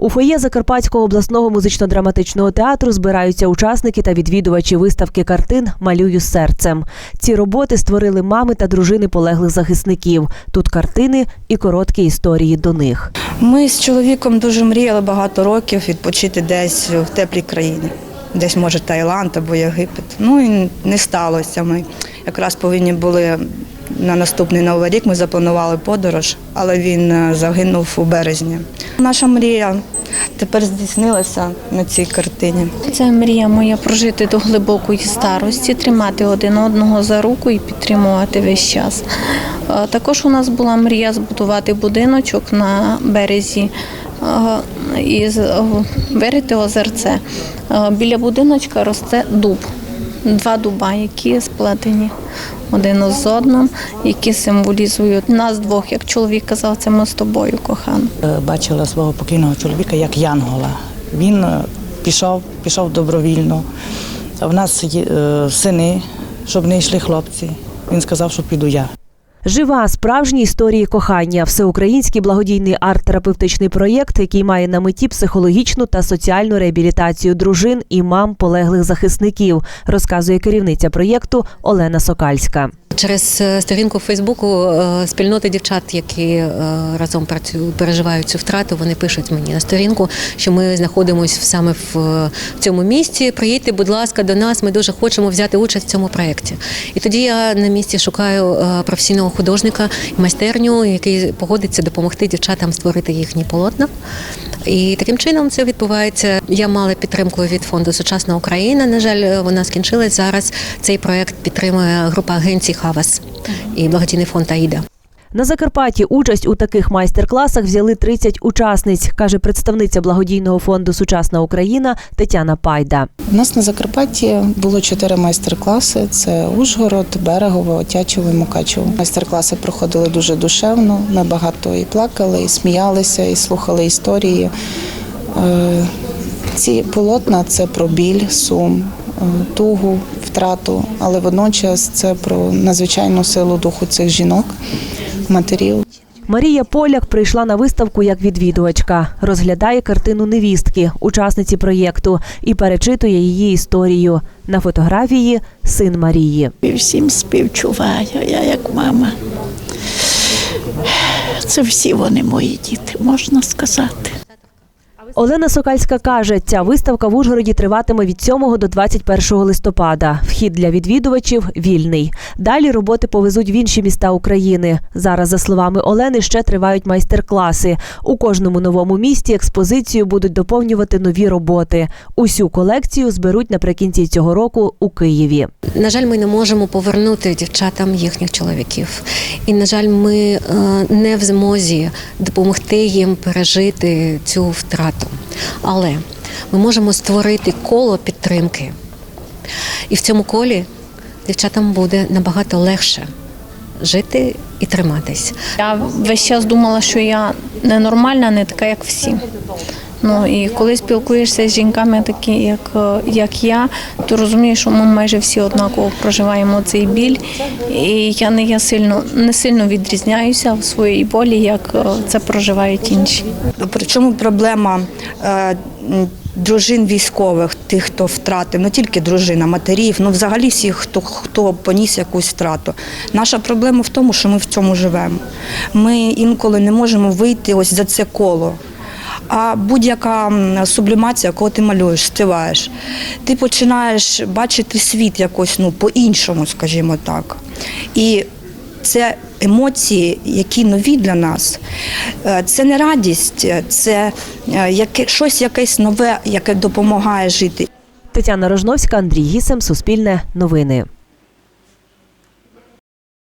У фоє Закарпатського обласного музично-драматичного театру збираються учасники та відвідувачі виставки картин Малюю серцем. Ці роботи створили мами та дружини полеглих захисників. Тут картини і короткі історії до них. Ми з чоловіком дуже мріяли багато років відпочити десь в теплій країні. Десь, може, Таїланд або Єгипет. Ну і не сталося. Ми якраз повинні були на наступний новий рік. Ми запланували подорож, але він е, загинув у березні. Наша мрія тепер здійснилася на цій картині. Це мрія моя прожити до глибокої старості, тримати один одного за руку і підтримувати весь час. Також у нас була мрія збудувати будиночок на березі і вирити озерце. Біля будиночка росте дуб, два дуба, які сплетені один з одним, які символізують нас двох. Як чоловік казав, це ми з тобою, кохана. Е, бачила свого покійного чоловіка як Янгола. Він е, пішов, пішов добровільно. В нас е, сини, щоб не йшли хлопці. Він сказав, що піду я. Жива справжні історії кохання, всеукраїнський благодійний арт-терапевтичний проєкт, який має на меті психологічну та соціальну реабілітацію дружин і мам полеглих захисників, розказує керівниця проєкту Олена Сокальська. Через е, сторінку Фейсбуку е, спільноти дівчат, які е, разом працюють, переживають цю втрату, вони пишуть мені на сторінку, що ми знаходимося саме в цьому місті. Приїдьте, будь ласка, до нас. Ми дуже хочемо взяти участь в цьому проєкті. І тоді я на місці шукаю професійного художника і майстерню, який погодиться допомогти дівчатам створити їхні полотна. І таким чином це відбувається. Я мала підтримку від фонду Сучасна Україна. На жаль, вона скінчилась зараз. Цей проект підтримує група агенцій Хавас і благодійний фонд Аїда. На Закарпатті участь у таких майстер-класах взяли 30 учасниць, каже представниця благодійного фонду Сучасна Україна Тетяна Пайда. У нас на Закарпатті було чотири майстер-класи: це Ужгород, Берегово, Отячево і Мукачево. Майстер-класи проходили дуже душевно. Ми багато і плакали, і сміялися, і слухали історії. Е, Ці полотна це про біль, сум, е, тугу, втрату, але водночас це про надзвичайну силу духу цих жінок, матерів. Марія Поляк прийшла на виставку як відвідувачка, розглядає картину невістки, учасниці проєкту, і перечитує її історію. На фотографії син Марії. І всім співчуваю, я як мама. Це всі вони мої діти, можна сказати. Олена Сокальська каже, ця виставка в Ужгороді триватиме від 7 до 21 листопада. Вхід для відвідувачів вільний. Далі роботи повезуть в інші міста України. Зараз, за словами Олени, ще тривають майстер-класи. У кожному новому місті експозицію будуть доповнювати нові роботи. Усю колекцію зберуть наприкінці цього року у Києві. На жаль, ми не можемо повернути дівчатам їхніх чоловіків. І, на жаль, ми е, не в змозі допомогти їм пережити цю втрату. Але ми можемо створити коло підтримки. І в цьому колі дівчатам буде набагато легше жити і триматись. Я весь час думала, що я ненормальна, не така, як всі. Ну і коли спілкуєшся з жінками, такі як, е, як я, то розумієш, що ми майже всі однаково проживаємо цей біль. І я не я сильно не сильно відрізняюся в своїй болі, як е, це проживають інші. Причому проблема е, дружин військових, тих, хто втратив, не тільки дружин, а матерів, ну взагалі всіх, хто, хто поніс якусь втрату. Наша проблема в тому, що ми в цьому живемо. Ми інколи не можемо вийти ось за це коло. А будь-яка сублімація, коли ти малюєш, співаєш, ти починаєш бачити світ якось ну, по-іншому, скажімо так. І це емоції, які нові для нас. Е, Це не радість, це е, яке, щось якесь нове, яке допомагає жити. Тетяна Рожновська, Андрій Гісем, Суспільне новини.